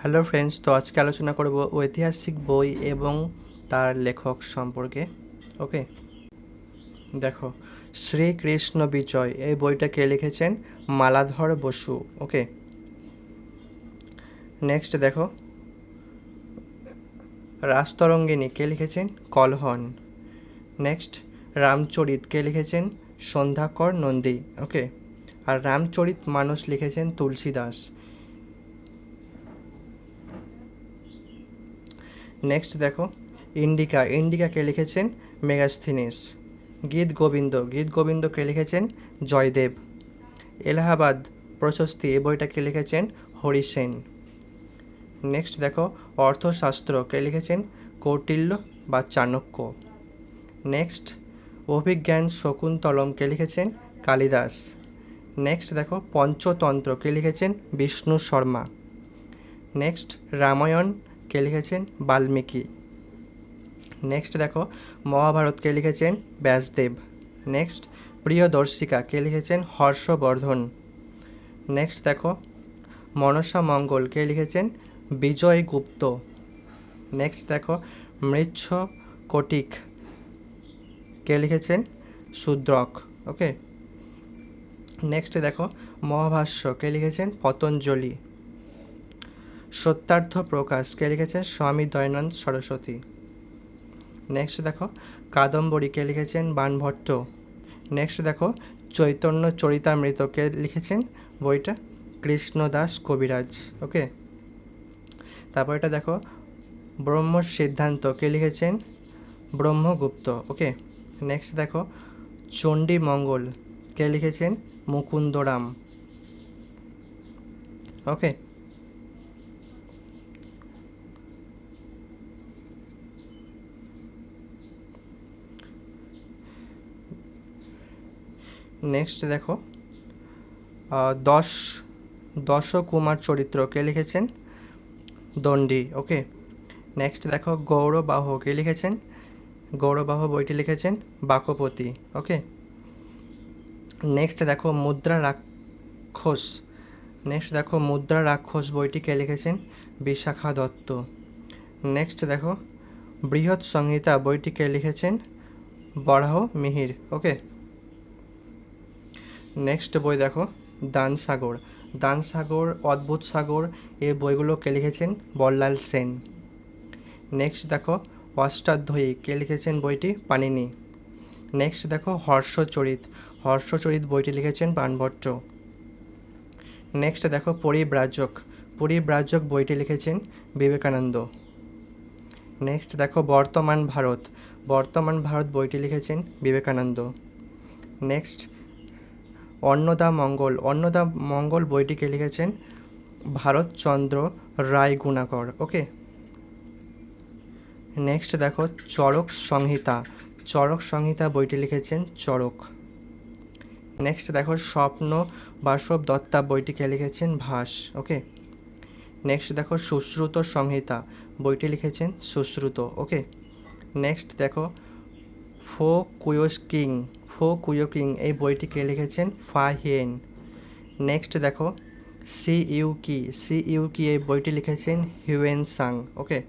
Hello friends, তো আজকে আলোচনা করব ঐতিহাসিক বই এবং তার লেখক সম্পর্কে। ওকে? দেখো, শ্রীকৃষ্ণ বিজয়, এই বইটা কে লিখেছেন? মালাধর বসু, ওকে? নেক্সট দেখো রাস্তরঙ্গিনী কে লিখেছেন? কলহন। নেক্সট রামচরিত কে লিখেছেন? সন্ধ্যাকর নন্দী, ওকে? আর রামচরিত মানুষ লিখেছেন তুলসী দাস নেক্সট দেখো ইন্ডিকা ইন্ডিকাকে লিখেছেন মেগাস্থিনিস গীত গোবিন্দ, গীত গোবিন্দকে লিখেছেন জয়দেব, এলাহাবাদ প্রশস্তি এই বইটাকে লিখেছেন হরি সেন নেক্সট দেখো, অর্থশাস্ত্র কে লিখেছেন কৌটিল্য বা চাণক্য। নেক্সট অভিজ্ঞান শকুন্তলম কে লিখেছেন কালিদাস। নেক্সট দেখো, পঞ্চতন্ত্র কে লিখেছেন বিষ্ণু শর্মা। নেক্সট রামায়ণ কে লিখেছেন? বাল্মীকি। নেক্সট দেখো মহাভারত কে লিখেছেন ব্যাসদেব। নেক্সট প্রিয়দর্শিকা কে লিখেছেন? হর্ষবর্ধন। নেক্সট দেখো, মনসা মঙ্গল কে লিখেছেন? বিজয় গুপ্ত নেক্সট দেখো মৃচ্ছ কটিক কে লিখেছেন? শূদ্রক। ওকে নেক্সট দেখো, মহাভাষ্য কে লিখেছেন? পতঞ্জলি। সত্যার্থ প্রকাশ। কে লিখেছেন স্বামী দয়ানন্দ সরস্বতী। নেক্সট দেখো, কাদম্বরী কে লিখেছেন? বাণভট্ট নেক্সট দেখো, চৈতন্য চরিতামৃত কে লিখেছেন? বইটা কৃষ্ণদাস কবিরাজ। ওকে তারপর এটা দেখো, ব্রহ্ম সিদ্ধান্ত কে লিখেছেন? ব্রহ্মগুপ্ত। ওকে নেক্সট দেখো, চণ্ডী মঙ্গল কে লিখেছেন? মুকুন্দরাম। ওকে নেক্সট দেখো দশ, দশকুমার চরিত্র কে লিখেছেন দণ্ডী ওকে নেক্সট দেখো, গৌরবাহ কে লিখেছেন? গৌরবাহ বইটি লিখেছেন বাকপতি ওকে নেক্সট দেখো, মুদ্রা রাক্ষস নেক্সট দেখো, মুদ্রা রাক্ষস বইটি কে লিখেছেন? বিশাখা দত্ত। নেক্সট দেখো, বৃহৎ সংহিতা বইটি কে লিখেছেন? বরাহ মিহির ওকে নেক্সট বই দেখো, দান সাগর। দান সাগর, অদ্ভুত সাগর এই বইগুলো কে লিখেছেন? বল্লাল সেন। নেক্সট দেখো, অষ্টাধ্যায়ী, কে লিখেছেন বইটি? পানিনি নেক্সট দেখো, হর্ষচরিত। হর্ষচরিত বইটি লিখেছেন বাণভট্ট নেক্সট দেখো, পরিব্রাজক। পরিব্রাজক বইটি লিখেছেন বিবেকানন্দ। নেক্সট দেখো, বর্তমান ভারত। বর্তমান ভারত বইটি লিখেছেন বিবেকানন্দ। নেক্সট অন্নদা মঙ্গল। অন্নদা মঙ্গল বইটিকে লিখেছেন, ভারতচন্দ্র রায় গুণাকর। ওকে? নেক্সট দেখো চরক সংহিতা। চরক সংহিতা বইটি লিখেছেন চরক নেক্সট দেখো, স্বপ্ন বাসব দত্তা বইটিকে লিখেছেন ভাস। ওকে? নেক্সট দেখো, সুশ্রুত সংহিতা। বইটি লিখেছেন সুশ্রুত। ওকে? নেক্সট দেখো, ফো কুয়োস কিং। ফো কুয়ো কিং এই বইটি কে লিখেছেন? Fa Hien. নেক্সট দেখো। Si Yu Ki? Si Yu Ki এই বইটি লিখেছেন Hiuen Tsang, okay?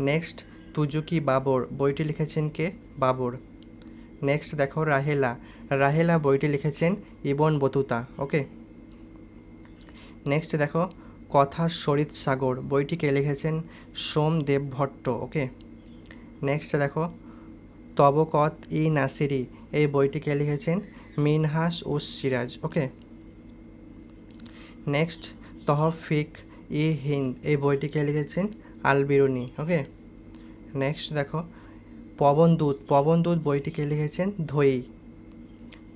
Next Tuzuki Babur. বইটি লিখেছেন কে? বাবর। নেক্সট দেখো, রাহেলা। রাহেলা বইটি লিখেছেন ইবন বতুতা, ওকে? নেক্সট দেখো, কথা সরিত সাগর। বইটি কে লিখেছেন? সোম দেব ভট্ট ওকে? নেক্সট দেখো, তবকত ই নাসিরি। এই বইটিকে লিখেছেন? মিনহাস উস সিরাজ, ওকে? নেক্সট, তহফিক ই হিন্দ, এই বইটিকে লিখেছেন? আলবিরুনি, ওকে? নেক্সট দেখো পবনদূত পবনদূত বইটিকে লিখেছেন? ধই।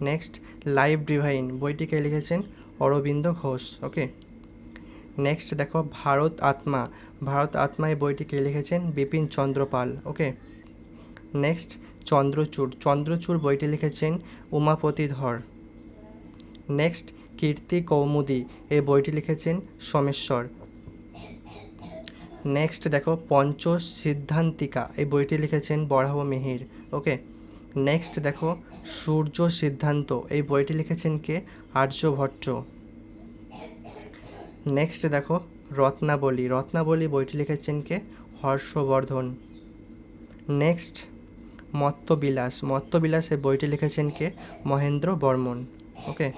নেক্সট, লাইভ ডিভাইন বইটিকে লিখেছেন? অরবিন্দ ঘোষ, ওকে? নেক্সট দেখো, ভারত আত্মা ভারত আত্মা এই বইটিকে লিখেছেন? বিপিন চন্দ্রপাল, ওকে? নেক্সট চন্দ্রচূড় চন্দ্রচূড় বইটি লিখেছেন উমাপতি ধর। নেক্সট, কীর্তি কৌমুদি এই বইটি লিখেছেন সোমেশ্বর। নেক্সট দেখো পঞ্চ সিদ্ধান্তিকা এই বইটি লিখেছেন বরাহ মিহির। ওকে, নেক্সট দেখো সূর্য সিদ্ধান্ত এই বইটি লিখেছেন কে? আর্যভট্ট নেক্সট দেখো, রত্নাবলী রত্নাবলী বইটি লিখেছেন কে? হর্ষবর্ধন। নেক্সট মত্তবিলাস। মত্তবিলাস এই বইটি লিখেছেন কে? মহেন্দ্র বর্মন। ওকে?